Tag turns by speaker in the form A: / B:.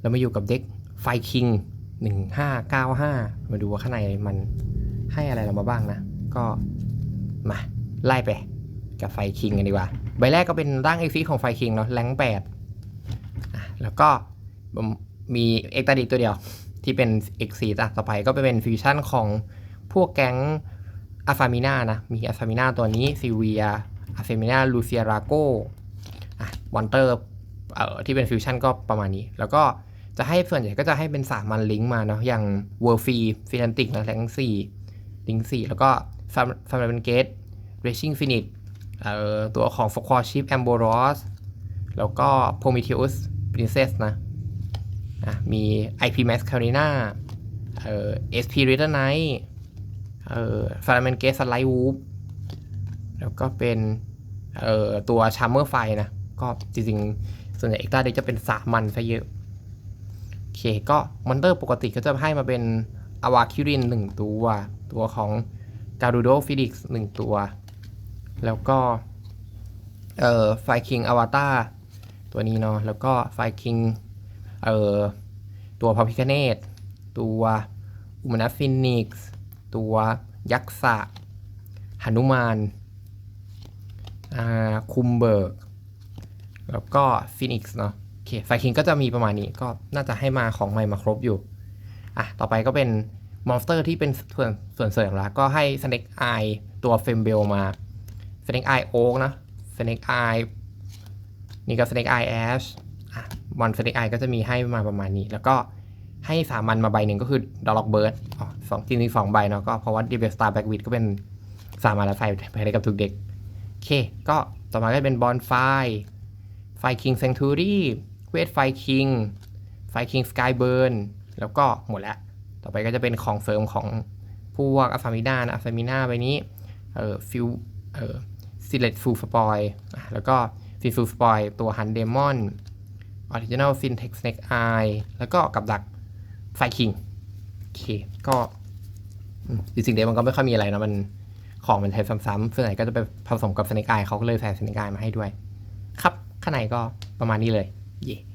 A: เรามาอยู่กับเด็กไฟคิงหนึ่งห้าเก้าห้ามาดูว่าข้างในมันให้อะไรเรามาบ้างนะ ก็มาไล่ไปกับไฟคิงกันดีกว่า ใบแรกก็เป็นร่างเอ็กซิของไฟคิงเนาะแรงแปดแล้วก็มีเอ็กตาดิตัวเดียว ที่เป็น X4 อะต่อไปก็ไปเป็นฟิวชั่นของพวกแก๊งอาฟามิน่านะ มีอาฟามิน่าตัวนี้ซิเวียอาฟามิน่าลูเซียราโกอะวอนเตอร์เอ่อที่เป็นฟิวชั่นก็ประมาณนี้ แล้วก็ จะให้ส่วนใหญ่ก็จะให้เป็นสามันลิงก์มาเนาะอย่างเวอร์ฟีฟินันติกนะแรงสี่ลิงสี่แล้วก็ฟาร์ฟาร์มเกตเรชิ่งฟินิตเอ่อตัวของฟควอชิปแอมโบรอสแล้วก็โพมิเทอุสปรินเซสนะอะมี IP Max Carina เอ่อ SP r i t e r Knight เอ่อฟาร์มเกตสไลด์วูฟแล้วก็เป็นเอ่อตัวชาร์เมอร์ไฟนะ ก็จริงๆ ส่วนใหญ่เอกตาเด็กจะเป็นสามันซะเยอะ เคก็มอนเตอร์ปกติก็จะให้มาเป็นอวาคิรินหนึ่งตัว ตัวของการูโดฟิดิกส์หนึ่งตัว แล้วก็เอ่อไฟคิงอวตารตัวนี้เนาะแล้วก็ไฟคิงเอ่อตัวพาพิคเนตตัวอุมนัสฟินิกส์ตัวยักษ์สะหนุมานอ่าคุมเบิร์ก แล้วก็ฟินิกส์เนาะ เคไฟคิงก็จะมีประมาณนี้ก็น่าจะให้มาของใหม่มาครบอยู่อะต่อไปก็เป็นมอนสเตอร์ที่เป็นส่วนส่วนเสริมละก็ให้ Snake Eye ตัวเฟมเบลมา Snake Eye Oak นะ Snake Eye นี่ก็ Snake Eye Ash อะมอน Snake Eye ก็จะมีให้มาประมาณนี้ แล้วก็ให้สามันมาใบหนึ่งก็คือดอลล็อกเบิร์ดอ๋อสองจริงๆสองใบเนาะก็เพราะว่า d ีเบสตาร์แบ็กวิดก็เป็นสามันแล้วใส่ไปได้กับทุกเด็ก โอเค ก็ต่อมาก็เป็นบอลไฟไฟคิงเซงทูรี่ เวทไฟคิง ไฟคิงสกายเบิร์น แล้วก็หมดแล้ว ต่อไปก็จะเป็นของเสริมของพวกอัฟามินานะอัฟามิน่าใบนี้ เอ่อฟิวเอ่อซิเลตฟูสปอยแล้วก็ฟิฟูสปอยตัวฮันเดมอนออริจินัลฟินเทคสเน็กไอแล้วก็กับดักไฟคิงโอเค ก็อืมจริงๆเดียวมันก็ไม่ค่อยมีอะไรนะมันของมันใช้ซ้ำๆส่วนใหญ่ก็จะไปผสมกับสเน็กไอเขาก็เลยใส่สเน็กไอมาให้ด้วย ครับ ข้างในก็ประมาณนี้เลย เย่